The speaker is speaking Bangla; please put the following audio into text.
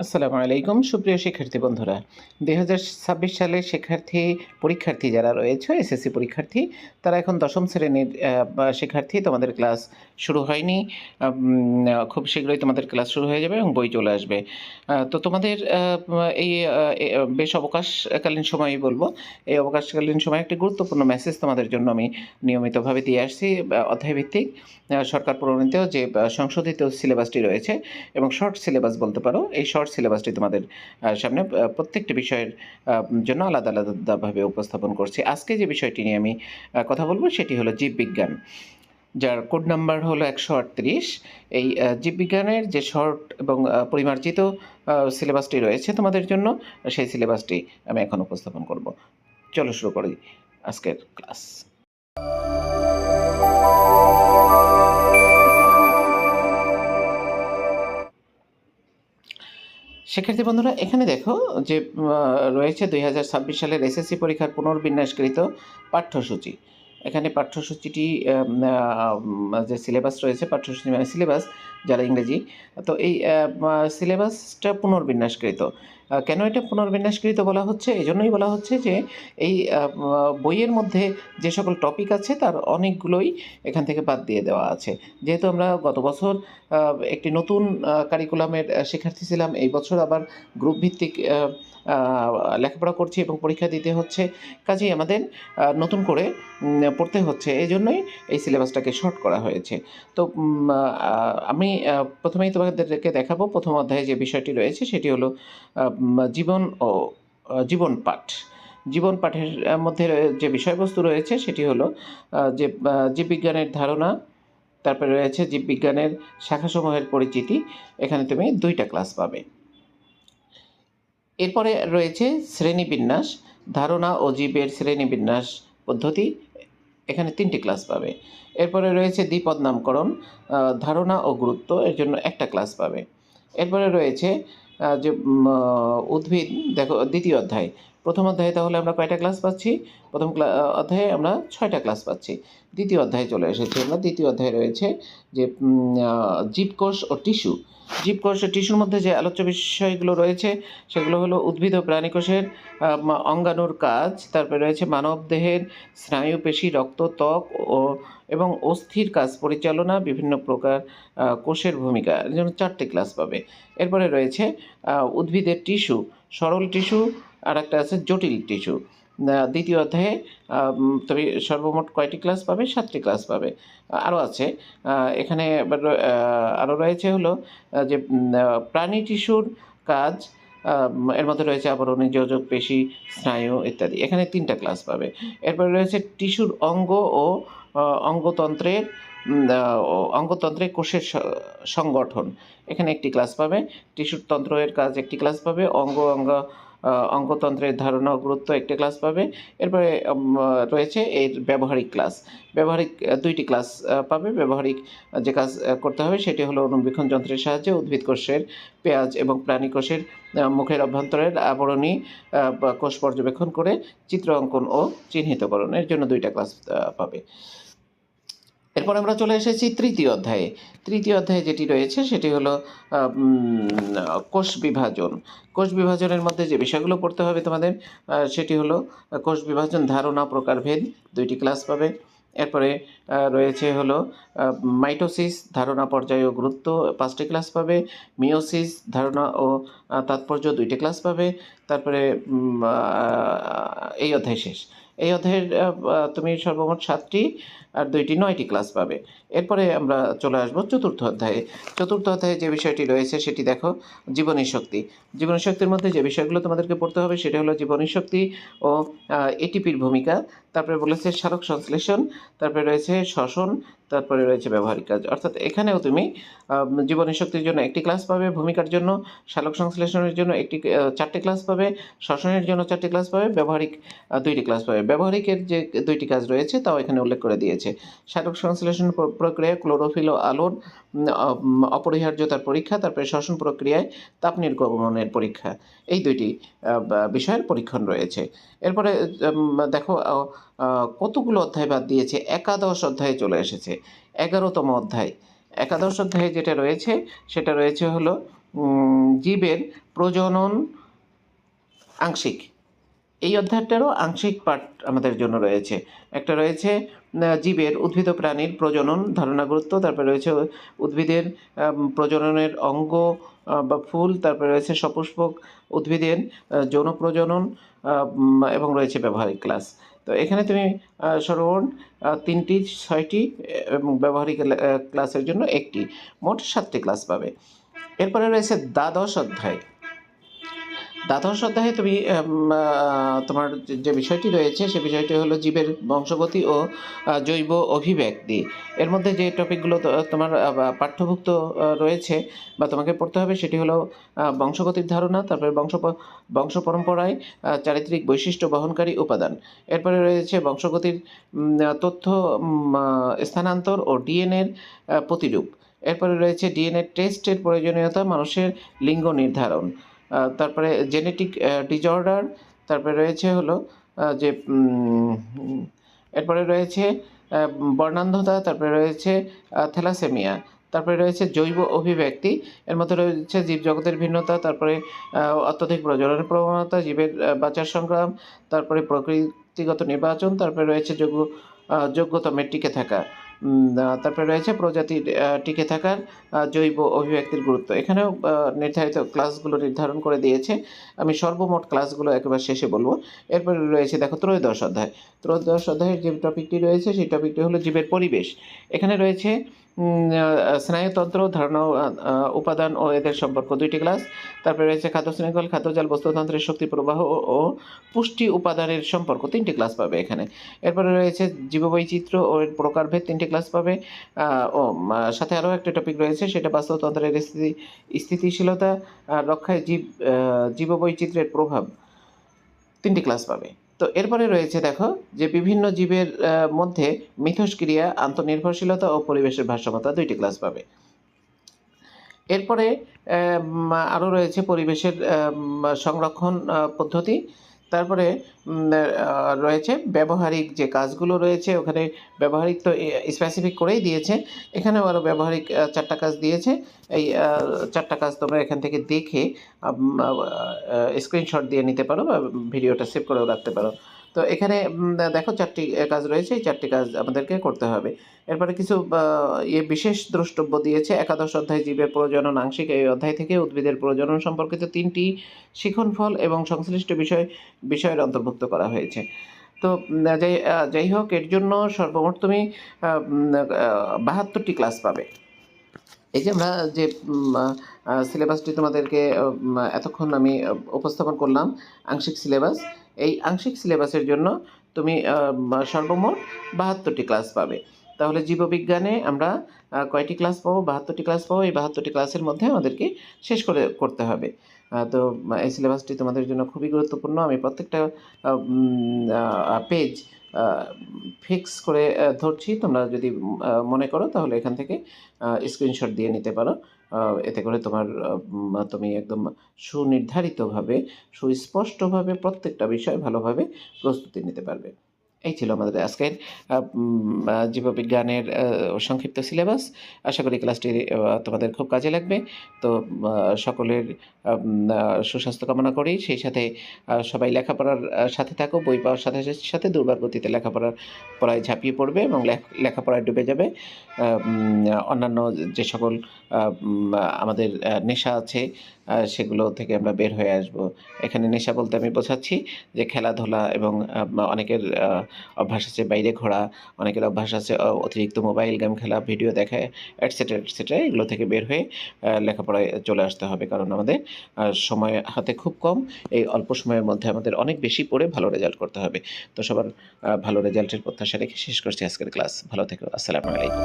আসসালামু আলাইকুম, সুপ্রিয় শিক্ষার্থী বন্ধুরা। দুই হাজার ছাব্বিশ সালে শিক্ষার্থী, পরীক্ষার্থী যারা রয়েছে, এসএসসি পরীক্ষার্থী, তারা এখন দশম শ্রেণির শিক্ষার্থী। তোমাদের ক্লাস শুরু হয়নি। খুব শীঘ্রই তোমাদের ক্লাস শুরু হয়ে যাবে এবং বই চলে আসবে। তো তোমাদের এই বেশ অবকাশকালীন সময়ই বলব। এই অবকাশকালীন সময় একটি গুরুত্বপূর্ণ মেসেজ তোমাদের জন্য আমি নিয়মিতভাবে দিয়ে আসছি অধ্যায়ভিত্তিক সরকার প্রণীত যে সংশোধিত সিলেবাসটি রয়েছে এবং শর্ট সিলেবাস বলতে পারো। এই শর্ট সিলেবাসটি তোমাদের সামনে প্রত্যেকটি বিষয়ের জন্য আলাদা আলাদাভাবে উপস্থাপন করছি। আজকে যে বিষয়টি নিয়ে আমি কথা বলব সেটি হলো জীববিজ্ঞান। যার কোড নাম্বার হলো একশো আটত্রিশ। এই জীববিজ্ঞানের যে শর্ট এবং পরিমার্জিত সিলেবাসটি রয়েছে তোমাদের জন্য, সেই সিলেবাসটি আমি এখন উপস্থাপন করব। চলো শুরু করি আজকের ক্লাস শিক্ষার্থী বন্ধুরা, এখানে দেখো যে রয়েছে দুই হাজার ছাব্বিশ সালের এসএসসি পরীক্ষার পুনর্বিন্যাসকৃত পাঠ্যসূচি। এখানে পাঠ্যসূচিটি যে সিলেবাস রয়েছে, পাঠ্যসূচি মানে সিলেবাস, যারা ইংরেজি, তো এই সিলেবাসটা পুনর্বিন্যাসকৃত। কেন এটা পুনর্বিন্যাসকৃত বলা হচ্ছে? এই জন্যই বলা হচ্ছে যে এই বইয়ের মধ্যে যে সকল টপিক আছে, তার অনেকগুলোই এখান থেকে বাদ দিয়ে দেওয়া আছে। যেহেতু আমরা গত বছর একটি নতুন কারিকুলামের শিক্ষার্থী ছিলাম, এই বছর আবার গ্রুপ ভিত্তিক লেখাপড়া করছি এবং পরীক্ষা দিতে হচ্ছে। কাজেই আমাদের নতুন করে পড়তে হচ্ছে। এই জন্যই এই সিলেবাসটাকে শর্ট করা হয়েছে। তো আমি প্রথমেই তোমাদেরকে দেখাবো, প্রথম অধ্যায়ে যে বিষয়টি রয়েছে, সেটি হলো জীবন ও জীবন পাঠ। জীবন পাঠের মধ্যে যে বিষয়বস্তু রয়েছে সেটি হলো যে জীববিজ্ঞানের ধারণা, তারপরে রয়েছে জীববিজ্ঞানের শাখাসমূহের পরিচিতি। এখানে তুমি দুইটা ক্লাস পাবে। এরপরে রয়েছে শ্রেণীবিন্যাস, ধারণা ও জীবের শ্রেণীবিন্যাস পদ্ধতি। এখানে তিনটি ক্লাস পাবে। এরপরে রয়েছে দ্বিপদ নামকরণ ধারণা ও গুরুত্ব, এর জন্য একটা ক্লাস পাবে। এরপরে রয়েছে যে উদ্ভিদ, দেখো, দ্বিতীয় অধ্যায়। প্রথম অধ্যায়ে তাহলে আমরা কয়টা ক্লাস পাচ্ছি? প্রথম অধ্যায়ে আমরা ছয়টা ক্লাস পাচ্ছি। দ্বিতীয় অধ্যায়ে চলে এসেছি আমরা। দ্বিতীয় অধ্যায়ে রয়েছে যে জীবকোষ ও টিস্যু। জীবকোষ ও টিস্যুর মধ্যে যে আলোচ্য বিষয়গুলো রয়েছে, সেগুলো হলো উদ্ভিদ ও প্রাণীকোষের অঙ্গাণুর কাজ, তারপরে রয়েছে মানব দেহের, স্নায়ু, পেশি, রক্ত, ত্বক ও, এবং অস্থির কাজ পরিচালনা, বিভিন্ন প্রকার কোষের ভূমিকা জন্য চারটে ক্লাস পাবে। এরপরে রয়েছে উদ্ভিদের টিস্যু, সরল টিস্যু আর একটা আছে জটিল টিস্যু। দ্বিতীয় অধ্যায়ে তুমি সর্বমোট কয়টি ক্লাস পাবে? সাতটি ক্লাস পাবে। আরও আছে। এখানে আরও রয়েছে হলো যে প্রাণী টিস্যুর কাজ এর মধ্যে রয়েছে আবরণী, যোজক, পেশি, স্নায়ু ইত্যাদি। এখানে তিনটা ক্লাস পাবে। এরপরে রয়েছে টিস্যুর অঙ্গ ও অঙ্গতন্ত্রের অঙ্গতন্ত্রের কোষের সংগঠন। এখানে একটি ক্লাস পাবে। টিস্যুর তন্ত্রের কাজ একটি ক্লাস পাবে। অঙ্গ অঙ্গ আহ, অঙ্গতন্ত্রের ধারণা ও গুরুত্ব একটি ক্লাস পাবে। এরপরে রয়েছে এর ব্যবহারিক ক্লাস ব্যবহারিক দুইটি ক্লাস পাবে। ব্যবহারিক যে কাজ করতে হবে সেটি হলো অনুবীক্ষণ যন্ত্রের সাহায্যে উদ্ভিদ কোষের পেঁয়াজ এবং প্রাণী কোষের মুখের অভ্যন্তরের আবরণী কোষ পর্যবেক্ষণ করে চিত্র অঙ্কন ও চিহ্নিতকরণের জন্য দুইটা ক্লাস পাবে। এরপর আমরা চলে এসেছি তৃতীয় অধ্যায়ে। তৃতীয় অধ্যায়ে যেটি রয়েছে সেটি হলো কোষ বিভাজন। কোষ বিভাজনের মধ্যে যে বিষয়গুলো পড়তে হবে তোমাদের সেটি হলো, কোষ বিভাজন ধারণা প্রকারভেদ, দুইটি ক্লাস পাবে। এরপরে রয়েছে হলো মাইটোসিস ধারণা পর্যায় ও গুরুত্ব পাঁচটি ক্লাস পাবে। মিওসিস ধারণা ও তাৎপর্য দুইটি ক্লাস পাবে। তারপরে এই অধ্যায় শেষ। এই অধ্যায়ের তুমি সর্বমোট সাতটি আর দুইটি, নয়টি ক্লাস পাবে। এরপরে আমরা চলে আসব চতুর্থ অধ্যায়ে। চতুর্থ অধ্যায়ে যে বিষয়টি রয়েছে সেটি দেখো, জীবনী শক্তি। জীবনী শক্তির মধ্যে যে বিষয়গুলো তোমাদেরকে পড়তে হবে সেটা হলো জীবনী শক্তি ও এটিপির ভূমিকা। তারপরে বলেছে সারক সংশ্লেষণ, তারপরে রয়েছে শ্বসন, তারপরে রয়েছে ব্যবহারিক কাজ। অর্থাৎ এখানেও তুমি জীবনী শক্তির জন্য একটি ক্লাস পাবে ভূমিকার জন্য সালোক সংশ্লেষণের জন্য একটি চারটি ক্লাস পাবে, শ্বসনের জন্য চারটি ক্লাস পাবে, ব্যবহারিক দুইটি ক্লাস পাবে। ব্যবহারিকের যে দুইটি কাজ রয়েছে তাও এখানে উল্লেখ করে দিয়েছে। সালোক সংশ্লেষণ প্র- প্রক্রিয়ায় ক্লোরোফিল ও আলোর অপরিহার্যতার পরীক্ষা, তারপরে শ্বসন প্রক্রিয়ায় তাপ নির্গমনের পরীক্ষা। এই দুইটি বিষয়ের পরীক্ষণ রয়েছে। এরপরে দেখো কতগুলো অধ্যায় বাদ দিয়েছে, একাদশ অধ্যায়ে চলে এসেছে, এগারোতম অধ্যায়। একাদশ অধ্যায়ে যেটা রয়েছে, সেটা রয়েছে হলো জীবের প্রজনন আংশিক। এই অধ্যায়টারও আংশিক পাঠ আমাদের জন্য রয়েছে। একটা রয়েছে জীবের উদ্ভিদ প্রাণীর প্রজনন ধারণা গুরুত্ব, তারপরে রয়েছে উদ্ভিদের প্রজননের অঙ্গ বা ফুল, তারপরে রয়েছে সপুষ্পক উদ্ভিদের যৌন প্রজনন এবং রয়েছে ব্যবহারিক ক্লাস। তো এখানে তুমি সর্বমোট তিনটি, ছয়টি, এবং ব্যবহারিক ক্লাসের জন্য একটি, মোট সাতটি ক্লাস পাবে। এরপরে রয়েছে দ্বাদশ অধ্যায়। দ্বাদশ অধ্যায়ে তুমি তোমার যে- বিষয়টি রয়েছে, সে বিষয়টি হলো জীবের বংশগতি ও জৈব অভিব্যক্তি। এর মধ্যে যে টপিকগুলো তোমার পাঠ্যভুক্ত রয়েছে বা তোমাকে পড়তে হবে, সেটি হলো বংশগতির ধারণা, তারপরে বংশ বংশ পরম্পরায় চারিত্রিক বৈশিষ্ট্য বহনকারী উপাদান। এরপরে রয়েছে বংশগতির তথ্য স্থানান্তর ও ডিএনএর প্রতিরূপ। এরপরে রয়েছে ডিএনএ টেস্টের প্রয়োজনীয়তা, মানুষের লিঙ্গ নির্ধারণ। তারপরে জেনেটিক ডিজঅর্ডার তারপরে রয়েছে হলো যে এরপরে রয়েছে বর্ণান্ধতা, তারপরে রয়েছে থ্যালাসেমিয়া, তারপরে রয়েছে জৈব অভিব্যক্তি, এর মধ্যে রয়েছে জীবজগতের ভিন্নতা, তারপরে অত্যধিক প্রজননের প্রবণতা, জীবের বাঁচার সংগ্রাম, তারপরে প্রকৃতিগত নির্বাচন, তারপরে রয়েছে যোগ্য যোগ্যতা মেট্রিকে থাকা। তারপরে রয়েছে প্রজাতির টিকে থাকার জৈব অভিব্যক্তির গুরুত্ব। এখানেও নির্ধারিত ক্লাসগুলো নির্ধারণ করে দিয়েছে। আমি সর্বমোট ক্লাসগুলো একেবারে শেষে বলব। এরপরে রয়েছে, দেখো, ত্রয়োদশ অধ্যায়। ত্রয়োদশ অধ্যায়ের যে টপিকটি রয়েছে, সেই টপিকটি হলো জীবের পরিবেশ। এখানে রয়েছে স্নায়ুতন্ত্র, ধারণা উপাদান ও এদের সম্পর্ক দুইটি ক্লাস তারপরে রয়েছে খাদ্য শৃঙ্খল খাদ্যজাল বস্তুতন্ত্রের শক্তি, প্রবাহ ও- পুষ্টি উপাদানের সম্পর্ক তিনটি ক্লাস পাবে এখানে। এরপরে রয়েছে জীববৈচিত্র্য ও এর প্রকারভেদ তিনটি ক্লাস পাবে। ও সাথে আরও একটা টপিক রয়েছে, সেটা বাস্তুতন্ত্রের স্থিতি, স্থিতিশীলতা রক্ষায় জীব জীববৈচিত্র্যের প্রভাব তিনটি ক্লাস পাবে। তো এরপরে রয়েছে দেখো যে বিভিন্ন জীবের মধ্যে মিথস্ক্রিয়া, আন্তনির্ভরশীলতা ও পরিবেশের ভারসাম্যতা দুইটি ক্লাস পাবে। এরপরে আরও রয়েছে পরিবেশের সংরক্ষণ পদ্ধতি। তারপরে রয়েছে ব্যবহারিক যে কাজগুলো রয়েছে, ওখানে ব্যবহারিক তো স্পেসিফিক করেই দিয়েছে। এখানেও আরও ব্যবহারিক চারটা কাজ দিয়েছে। এই চারটা কাজ তোমরা এখান থেকে দেখে স্ক্রিনশট দিয়ে নিতে পারো বা ভিডিওটা সেভ করেও রাখতে পারো। তো এখানে দেখো চারটি কাজ রয়েছে, এই চারটি কাজ আমাদেরকে করতে হবে। এরপরে কিছু ইয়ে বিশেষ দ্রষ্টব্য দিয়েছে, একাদশ অধ্যায় জীবের প্রজনন আংশিক এই অধ্যায় থেকে উদ্ভিদের প্রজনন সম্পর্কিত তিনটি শিখন ফল এবং সংশ্লিষ্ট বিষয়, বিষয়ের অন্তর্ভুক্ত করা হয়েছে। তো যাই যাই হোক, এর জন্য সর্বমোট তুমি বাহাত্তরটি ক্লাস পাবে। এই যে আমরা যে সিলেবাসটি তোমাদেরকে এতক্ষণ আমি উপস্থাপন করলাম, আংশিক সিলেবাস এই আংশিক সিলেবাসের জন্য তুমি সর্বমোট বাহাত্তরটি ক্লাস পাবে। তাহলে জীববিজ্ঞানে আমরা কয়টি ক্লাস পাবো? বাহাত্তরটি ক্লাস পাবো। এই বাহাত্তরটি ক্লাসের মধ্যে আমাদেরকে শেষ করে করতে হবে। তো এই সিলেবাসটি তোমাদের জন্য খুবই গুরুত্বপূর্ণ। আমি প্রত্যেকটা পেজ ফিক্স করে ধরছি। তোমরা যদি মনে করো তাহলে এখান থেকে স্ক্রিনশট দিয়ে নিতে পারো। এতে করে তোমার তুমি একদম সুনির্ধারিতভাবে সুস্পষ্টভাবে প্রত্যেকটা বিষয় ভালোভাবে প্রস্তুতি নিতে পারবে। এই ছিল আমাদের আজকের জীববিজ্ঞানের সংক্ষিপ্ত সিলেবাস। আশা করি ক্লাসটি তোমাদের খুব কাজে লাগবে। তো সকলের সুস্বাস্থ্য কামনা করি। সেই সাথে সবাই লেখাপড়ার সাথে থাকো, বই পাওয়ার সাথে সাথে দুর্বার গতিতে লেখাপড়ার পড়ায় ঝাঁপিয়ে পড়বে এবং লেখাপড়ায় ডুবে যাবে। অন্যান্য যে সকল আমাদের নেশা আছে সেগুলো থেকে আমরা বের হয়ে আসব। এখানে নেশা বলতে আমি বোঝাচ্ছি যে খেলাধুলা এবং অনেকের অভ্যাস আছে, বাইরে ঘোরা, অনেকের অভ্যাস আছে অতিরিক্ত মোবাইল গেম খেলা, ভিডিও দেখা এটসেট্রা এটসেট্রা এগুলো থেকে বের হয়ে লেখাপড়ায় চলে আসতে হবে। কারণ আমাদের সময় হাতে খুব কম, এই অল্প সময়ের মধ্যে আমাদের অনেক বেশি পড়ে ভালো রেজাল্ট করতে হবে। তো সবার ভালো রেজাল্টের প্রত্যাশা রেখে শেষ করছি আজকের ক্লাস। ভালো থেকো, আসসালামু আলাইকুম।